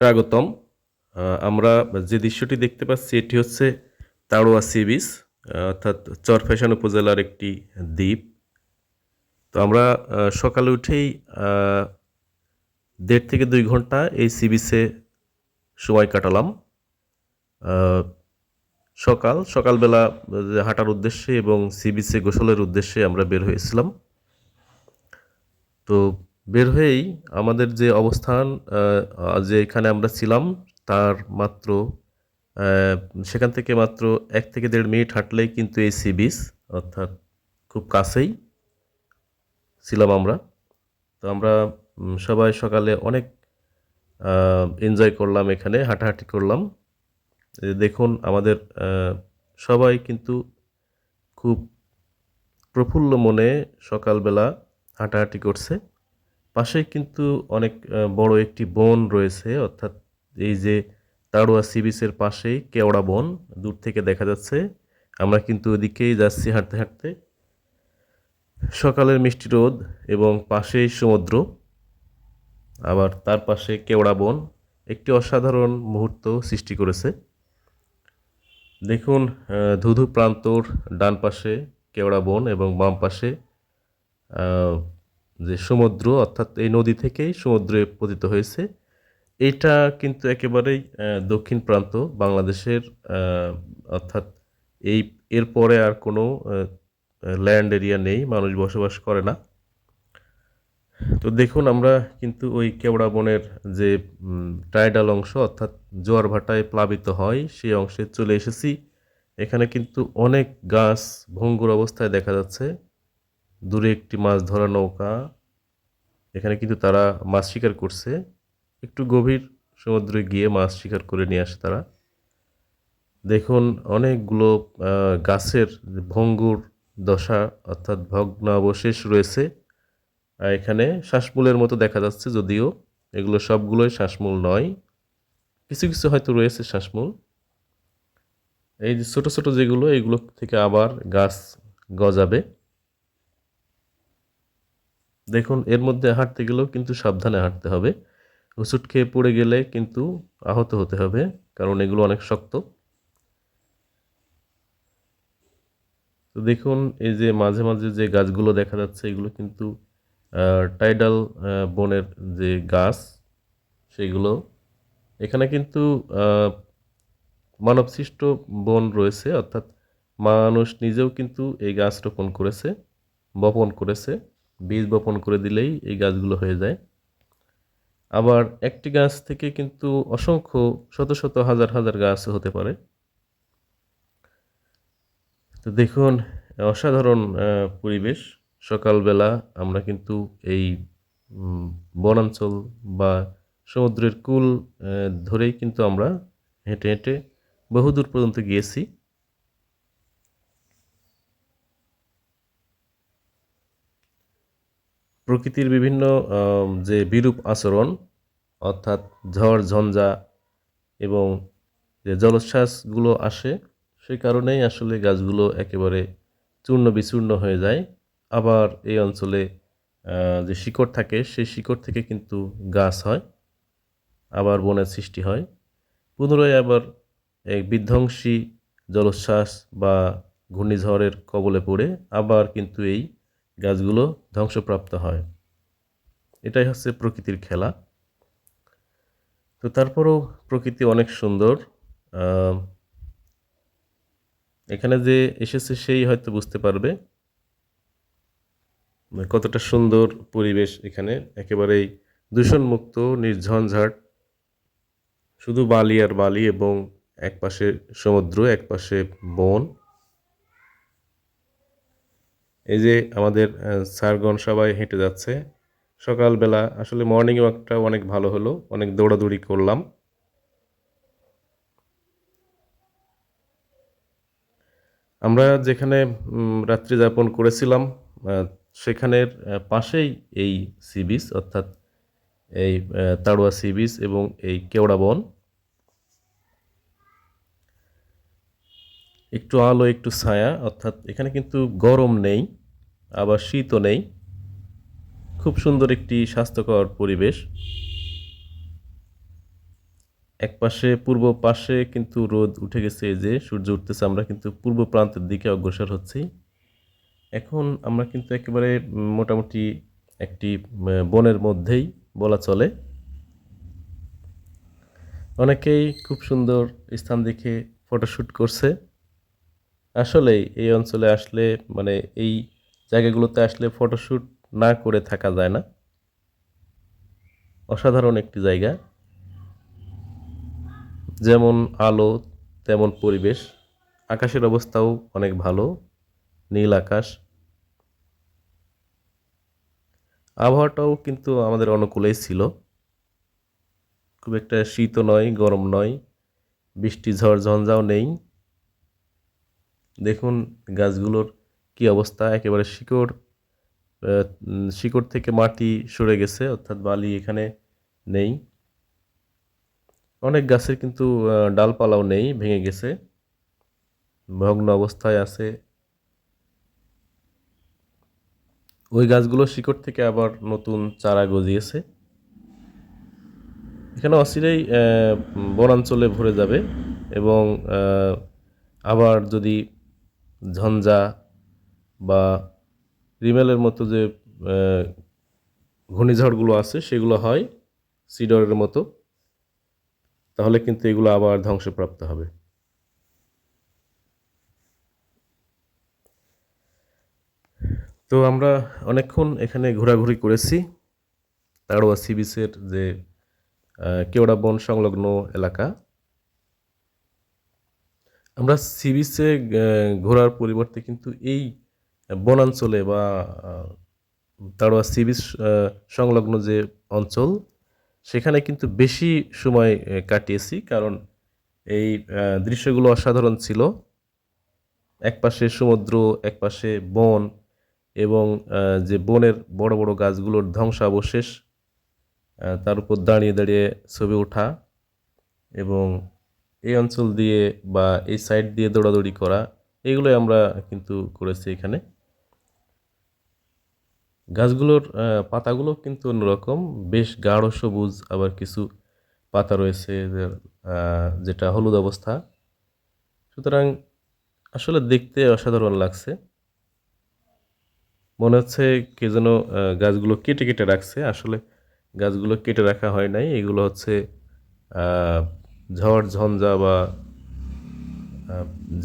স্বাগতম। আমরা যে দৃশ্যটি দেখতে পাচ্ছি, এটি হচ্ছে তাড়োয়া সি বিচ অর্থাৎ চরফ্যাশন উপজেলার একটি দ্বীপ। তো আমরা সকালে উঠেই দেড় থেকে দুই ঘণ্টা এই সি বিচে সময় কাটালাম। সকাল, সকালবেলা হাঁটার উদ্দেশ্যে এবং সি বিচে গোসলের উদ্দেশ্যে আমরা বের হয়েছিলাম। তো বের হয়েই আমাদের যে অবস্থান যে এখানে আমরা ছিলাম, তার মাত্র সেখান থেকে মাত্র এক থেকে দেড় মিনিট হাঁটলেই কিন্তু এই সি বিচ, অর্থাৎ খুব কাছেই ছিলাম আমরা। তো আমরা সবাই সকালে অনেক এনজয় করলাম এখানে, হাঁটাহাঁটি করলাম। দেখুন, আমাদের সবাই কিন্তু খুব প্রফুল্ল মনে সকালবেলা হাঁটাহাঁটি করছে। পাশেই কিন্তু অনেক বড় একটি বন রয়েছে, অর্থাৎ এই যে তাড়ুয়া সি বিচের পাশেই কেওড়া বন, দূর থেকে দেখা যাচ্ছে। আমরা কিন্তু ওদিকেই যাচ্ছি হাঁটতে হাঁটতে। সকালের মিষ্টি রোদ এবং পাশেই সমুদ্র, আবার তার পাশে কেওড়া বন, একটি অসাধারণ মুহূর্ত সৃষ্টি করেছে। দেখুন ধুধু প্রান্তর ডান পাশে কেওড়া বন এবং বাম পাশে যে সমুদ্র, অর্থাৎ এই নদী থেকেই সমুদ্রে পতিত হয়েছে। এটা কিন্তু একেবারেই দক্ষিণ প্রান্ত বাংলাদেশের অর্থাৎ এই এরপরে আর কোনো ল্যান্ড এরিয়া নেই, মানুষ বসবাস করে না। তো দেখুন আমরা কিন্তু ওই কেওড়া বনের যে টাইডাল অংশ, অর্থাৎ জোয়ার ভাটায় প্লাবিত হয়, সেই অংশে চলে এসেছি। এখানে কিন্তু অনেক গাছ, ভঙ্গুর অবস্থায় দেখা যাচ্ছে। দূরে একটি মাছ ধরা নৌকা। এখানে কিন্তু তারা মাছ শিকার করছে। একটু গভীর সমুদ্রে গিয়ে মাছ শিকার করে নিয়ে আসে তারা। দেখুন, অনেকগুলো গাছের ভঙ্গুর দশা অর্থাৎ ভগ্নাবশেষ রয়েছে। এখানে শ্বাসমূলের মতো দেখা যাচ্ছে যদিও। এগুলো সবগুলোই শ্বাসমূল নয়। কিছু কিছু হয়তো রয়েছে শ্বাসমূল। এই যে ছোটো ছোট যেগুলো, এগুলো থেকে আবার গাছ গজাবে। দেখুন, এর মধ্যে হাঁটতে গেলেও কিন্তু সাবধানে হাঁটতে হবে। হোঁচট খেয়ে পড়ে গেলে কিন্তু আহত হতে হবে, কারণ এগুলো অনেক শক্ত। তো দেখুন, এই যে মাঝে মাঝে যে গাছগুলো দেখা যাচ্ছে, এগুলো কিন্তু টাইডাল বনের যে গাছ, সেগুলো, এখানে কিন্তু মানবসৃষ্ট বন রয়েছে, অর্থাৎ মানুষ নিজেও কিন্তু এই গাছ রোপণ করেছে, বপন করেছে। বীজ বপন করে দিলেই এই গাছগুলো হয়ে যায়। আবার একটি গাছ থেকে কিন্তু অসংখ্য শত শত হাজার হাজার গাছ হতে পারে। তো দেখুন, অসাধারণ পরিবেশ। সকালবেলা আমরা কিন্তু এই বনাঞ্চল বা সমুদ্রের কূল ধরেই কিন্তু আমরা হেঁটে হেঁটে বহুদূর পর্যন্ত গিয়েছি। প্রকৃতির বিভিন্ন যে বিরূপ আচরণ, অর্থাৎ ঝড়, ঝঞ্ঝা এবং যে জলোচ্ছ্বাসগুলো আসে সেই কারণেই আসলে গাছগুলো একেবারে চূর্ণ বিচূর্ণ হয়ে যায়। আবার এই অঞ্চলে যে শিকড় থাকে, সেই শিকড় থেকে কিন্তু গাছ হয়, আবার বনের সৃষ্টি হয়। পুনরায় আবার এক বিধ্বংসী জলোচ্ছ্বাস বা ঘূর্ণিঝড়ের কবলে পড়ে, আবার কিন্তু এই গাছগুলো ধ্বংসপ্রাপ্ত হয়। এটাই হচ্ছে প্রকৃতির খেলা। তো তারপরেও প্রকৃতি অনেক সুন্দর। এখানে যে এসেছে সেই হয়তো বুঝতে পারবে। কতটা সুন্দর পরিবেশ এখানে। একেবারেই দূষণমুক্ত, নির্ঝঞ্ঝাট। শুধু বালি আর বালি এবং এক পাশে সমুদ্র এক পাশে বন। এই যে আমাদের স্যারগণ সবাই হেঁটে যাচ্ছে। সকালবেলা আসলে মর্নিং ওয়াকটা অনেক ভালো হলো, অনেক দৌড়াদৌড়ি করলাম। আমরা যেখানে রাত্রি যাপন করেছিলাম সেখানের পাশেই এই সি বিচ অর্থাৎ এই তাড়ুয়া সি বিচ এবং এই কেওড়া বন একটু আলো, একটু ছায়া, অর্থাৎ এখানে কিন্তু গরম নেই, আবার শীতও নেই। খুব সুন্দর একটি স্বাস্থ্যকর পরিবেশ। এক পাশে, পূর্ব পাশে কিন্তু রোদ উঠে গেছে যে, সূর্য উঠতেছে, আমরা কিন্তু পূর্ব প্রান্তের দিকে অগ্রসর হচ্ছি। এখন আমরা কিন্তু একেবারে মোটামুটি একটি বনের মধ্যেই বলা চলে। অনেকেই খুব সুন্দর স্থান দেখে ফটোশ্যুট করছে। আসলেই এই অঞ্চলে আসলে মানে এই জায়গাগুলোতে আসলে ফটোশ্যুট না করে থাকা যায় না। অসাধারণ একটি জায়গা। যেমন আলো, তেমন পরিবেশ। আকাশের অবস্থাও অনেক ভালো। নীল আকাশ। আবহাওয়াটাও কিন্তু আমাদের অনুকূলেই ছিল। খুব একটা শীতও নয়, গরম নয়। বৃষ্টি, ঝড়, ঝঞ্ঝাও নেই। দেখুন গাছগুলোর কি অবস্থা, একেবারে শিকড় শিকড় থেকে মাটি সরে গেছে, অর্থাৎ বালি এখানে নেই। অনেক গাছের কিন্তু ডালপালাও নেই, ভেঙে গেছে, ভগ্ন অবস্থায় আছে। ওই গাছগুলো শিকড় থেকে আবার নতুন চারা গজিয়েছে। এখানে অচিরেই বনাঞ্চলে ভরে যাবে এবং আবার যদি ঝঞ্ঝা বা রিমেলের মতো যে ঘূর্ণিঝড়গুলো আছে, সেগুলো হয় সিডরের মতো। তাহলে কিন্তু এগুলো আবার ধ্বংসপ্রাপ্ত হবে। তো আমরা অনেকক্ষণ এখানে ঘোরাঘুরি করেছি। তাড়োয়া সি বিচের যে কেওড়া বন সংলগ্ন এলাকা। আমরা সি বিচে ঘোরার পরিবর্তে কিন্তু এই বনাঞ্চলে বা তাড়োয়া সি বিচ সংলগ্ন যে অঞ্চল, সেখানে কিন্তু বেশি সময় কাটিয়েছি। কারণ এই দৃশ্যগুলো অসাধারণ ছিল। একপাশে সমুদ্র, একপাশে বন এবং যে বনের বড় বড় গাছগুলোর ধ্বংসাবশেষ তার উপর দাঁড়িয়ে দাঁড়িয়ে ছবি ওঠা এবং এই অঞ্চল দিয়ে বা এই সাইড দিয়ে দৌড়াদৌড়ি করা, এগুলোই আমরা কিন্তু করেছি এখানে। গাছগুলোর পাতাগুলো কিন্তু অন্যরকম। বেশ গাঢ় সবুজ, আবার কিছু পাতা রয়েছে যেটা হলুদ অবস্থা। সুতরাং আসলে দেখতে অসাধারণ লাগছে। মনে হচ্ছে কে যেন গাছগুলো কেটে কেটে রাখছে। আসলে গাছগুলো কেটে রাখা হয় নাই। এগুলো হচ্ছে ঝড়, ঝঞ্ঝা বা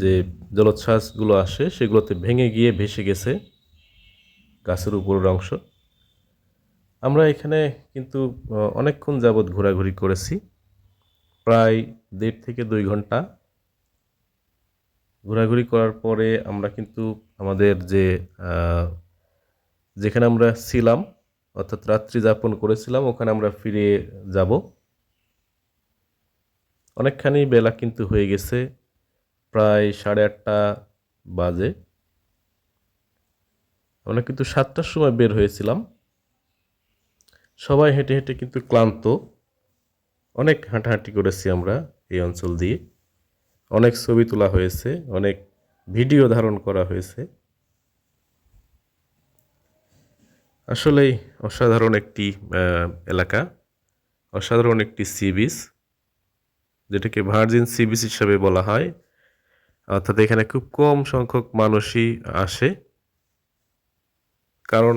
যে জলোচ্ছ্বাসগুলো আসে সেগুলোতে ভেঙে গিয়ে ভেসে গেছে গাছের উপরের অংশ। আমরা এখানে কিন্তু অনেকক্ষণ যাবৎ ঘোরাঘুরি করেছি। প্রায় দেড় থেকে দুই ঘণ্টা ঘোরাঘুরি করার পরে আমরা কিন্তু আমাদের যে যেখানে আমরা ছিলাম, অর্থাৎ রাত্রি যাপন করেছিলাম, ওখানে আমরা ফিরে যাব। অনেকখানি বেলা কিন্তু হয়ে গেছে, প্রায় সাড়ে আটটা বাজে। আমরা কিন্তু সাতটার সময় বের হয়েছিলাম। সবাই হেঁটে হেঁটে কিন্তু ক্লান্ত। অনেক হাঁটাহাঁটি করেছি আমরা এই অঞ্চল দিয়ে। অনেক ছবি তোলা হয়েছে, অনেক ভিডিও ধারণ করা হয়েছে। আসলেই অসাধারণ একটি এলাকা, অসাধারণ একটি সি বিচ। যেটাকে ভার্জিন সি বিচ হিসাবে বলা হয়, অর্থাৎ এখানে খুব কম সংখ্যক মানুষই আসে। কারণ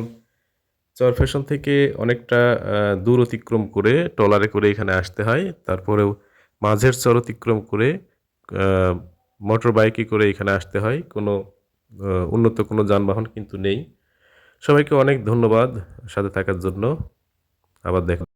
চরফ্যাশন থেকে অনেকটা দূর অতিক্রম করে ট্রলারে করে এখানে আসতে হয়, তারপরেও মাঝের চর অতিক্রম করে মোটর বাইকে করে এখানে আসতে হয়। কোনো উন্নত কোনো যানবাহন কিন্তু নেই। সবাইকে অনেক ধন্যবাদ সাথে থাকার জন্য। আবার দেখা